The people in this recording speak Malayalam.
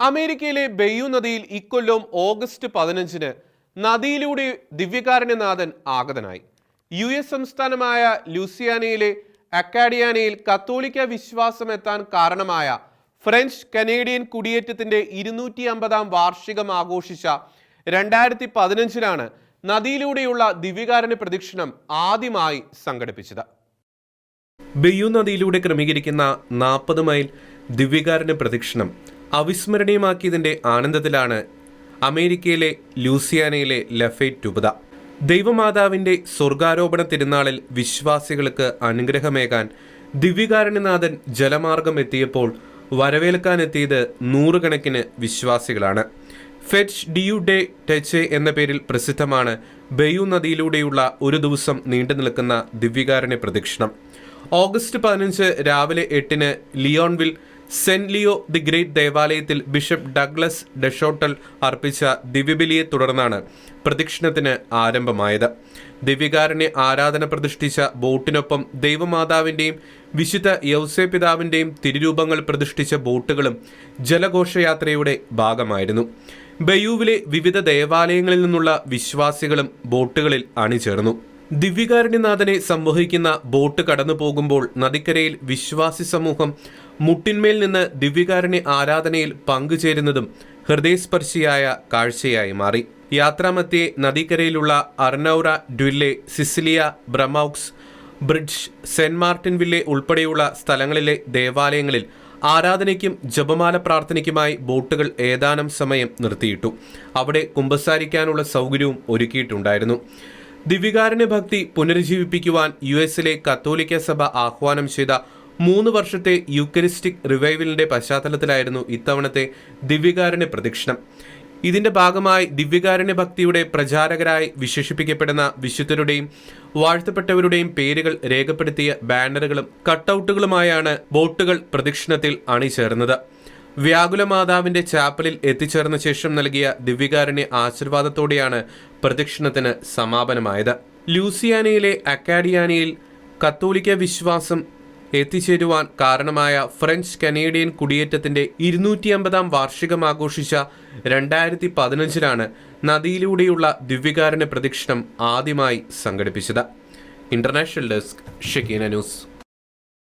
അമേരിക്കയിലെ ബെയ്യു നദിയിൽ ഇക്കൊല്ലം ഓഗസ്റ്റ് പതിനഞ്ചിന് നദിയിലൂടെ ദിവ്യകാരുണ്യനാഥൻ ആഗതനായി. യു എസ് സംസ്ഥാനമായ ലൂസിയാനയിലെ അക്കാഡിയാനയിൽ കത്തോലിക്ക വിശ്വാസം എത്താൻ കാരണമായ ഫ്രഞ്ച് കനേഡിയൻ കുടിയേറ്റത്തിന്റെ ഇരുന്നൂറ്റി അമ്പതാം വാർഷികം ആഘോഷിച്ച രണ്ടായിരത്തി പതിനഞ്ചിലാണ് നദിയിലൂടെയുള്ള ദിവ്യകാരുണ്യ പ്രദക്ഷിണം ആദ്യമായി സംഘടിപ്പിച്ചത്. ബെയ്യു നദിയിലൂടെ ക്രമീകരിക്കുന്ന നാൽപ്പത് മൈൽ ദിവ്യകാരുണ്യ പ്രദക്ഷിണം അവിസ്മരണീയമാക്കിയതിന്റെ ആനന്ദത്തിലാണ് അമേരിക്കയിലെ ലൂസിയാനയിലെ ലഫേറ്റ് രൂപത. ദൈവമാതാവിന്റെ സ്വർഗാരോപണ തിരുനാളിൽ വിശ്വാസികൾക്ക് അനുഗ്രഹമേകാൻ ദിവ്യകാരുണ്യനാഥൻ ജലമാർഗം എത്തിയപ്പോൾ വരവേൽക്കാനെത്തിയത് നൂറുകണക്കിന് വിശ്വാസികളാണ്. ഫെച്ച് ഡിയു ഡേ ടെച്ചെ എന്ന പേരിൽ പ്രസിദ്ധമാണ് ബെയു നദിയിലൂടെയുള്ള ഒരു ദിവസം നീണ്ടു നിൽക്കുന്ന ദിവ്യകാരുണ്യ പ്രദക്ഷിണം. ഓഗസ്റ്റ് പതിനഞ്ച് രാവിലെ എട്ടിന് Leonville Saint Leo the Great ദേവാലയത്തിൽ ബിഷപ്പ് ഡഗ്ലസ് ഡെഷോട്ടൽ അർപ്പിച്ച ദിവ്യബലിയെ തുടർന്നാണ് പ്രദക്ഷിണത്തിന് ആരംഭമായത്. ദിവ്യകാരനെ ആരാധന പ്രതിഷ്ഠിച്ച ബോട്ടിനൊപ്പം ദൈവമാതാവിന്റെയും വിശുദ്ധ യൗസേ പിതാവിന്റെയും തിരുരൂപങ്ങൾ പ്രതിഷ്ഠിച്ച ബോട്ടുകളും ജലഘോഷയാത്രയുടെ ഭാഗമായിരുന്നു. ബയൂവിലെ വിവിധ ദേവാലയങ്ങളിൽ നിന്നുള്ള വിശ്വാസികളും ബോട്ടുകളിൽ അണിചേർന്നു. ദിവ്യകാരുണ്യനാഥനെ സംവഹിക്കുന്ന ബോട്ട് കടന്നു പോകുമ്പോൾ നദിക്കരയിൽ വിശ്വാസി സമൂഹം മുട്ടിന്മേൽ നിന്ന് ദിവ്യകാരുണ്യ ആരാധനയിൽ പങ്കുചേരുന്നതും ഹൃദയസ്പർശിയായ കാഴ്ചയായി മാറി. യാത്രാമധ്യേ നദിക്കരയിലുള്ള Arnaudville Cecilia Breaux Bridge Saint Martinville ഉൾപ്പെടെയുള്ള സ്ഥലങ്ങളിലെ ദേവാലയങ്ങളിൽ ആരാധനയ്ക്കും ജപമാല പ്രാർത്ഥനയ്ക്കുമായി ബോട്ടുകൾ ഏതാനും സമയം നിർത്തിയിട്ടു. അവിടെ കുമ്പസാരിക്കാനുള്ള സൗകര്യവും ഒരുക്കിയിട്ടുണ്ടായിരുന്നു. ദിവ്യകാരുണ്യ ഭക്തി പുനരുജ്ജീവിപ്പിക്കുവാൻ യു എസിലെ കത്തോലിക്ക സഭ ആഹ്വാനം ചെയ്ത മൂന്ന് വർഷത്തെ യൂക്കരിസ്റ്റിക് റിവൈവലിന്റെ പശ്ചാത്തലത്തിലായിരുന്നു ഇത്തവണത്തെ ദിവ്യകാരുണ്യ പ്രദക്ഷിണം ഇതിന്റെ ഭാഗമായി ദിവ്യകാരുണ്യ ഭക്തിയുടെ പ്രചാരകരായി വിശേഷിപ്പിക്കപ്പെടുന്ന വിശുദ്ധരുടെയും വാഴ്ത്തപ്പെട്ടവരുടെയും പേരുകൾ രേഖപ്പെടുത്തിയ ബാനറുകളും കട്ടൗട്ടുകളുമായാണ് ബോട്ടുകൾ പ്രദക്ഷിണത്തിൽ അണിചേർന്നത്. വ്യാകുല മാതാവിന്റെ ചാപ്പലിൽ എത്തിച്ചേർന്ന ശേഷം നൽകിയ ദിവ്യകാരുണ്യ ആശീർവാദത്തോടെയാണ് പ്രദക്ഷിണത്തിന് സമാപനമായത്. ലൂസിയാനയിലെ അക്കാഡിയാനയിൽ കത്തോലിക്ക വിശ്വാസം എത്തിച്ചേരുവാൻ കാരണമായ ഫ്രഞ്ച് കനേഡിയൻ കുടിയേറ്റത്തിന്റെ ഇരുന്നൂറ്റി അമ്പതാം വാർഷികം ആഘോഷിച്ച രണ്ടായിരത്തി പതിനഞ്ചിലാണ് നദിയിലൂടെയുള്ള ദിവ്യകാരുണ്യ പ്രദക്ഷിണം ആദ്യമായി സംഘടിപ്പിച്ചത്. International desk Shekinah news.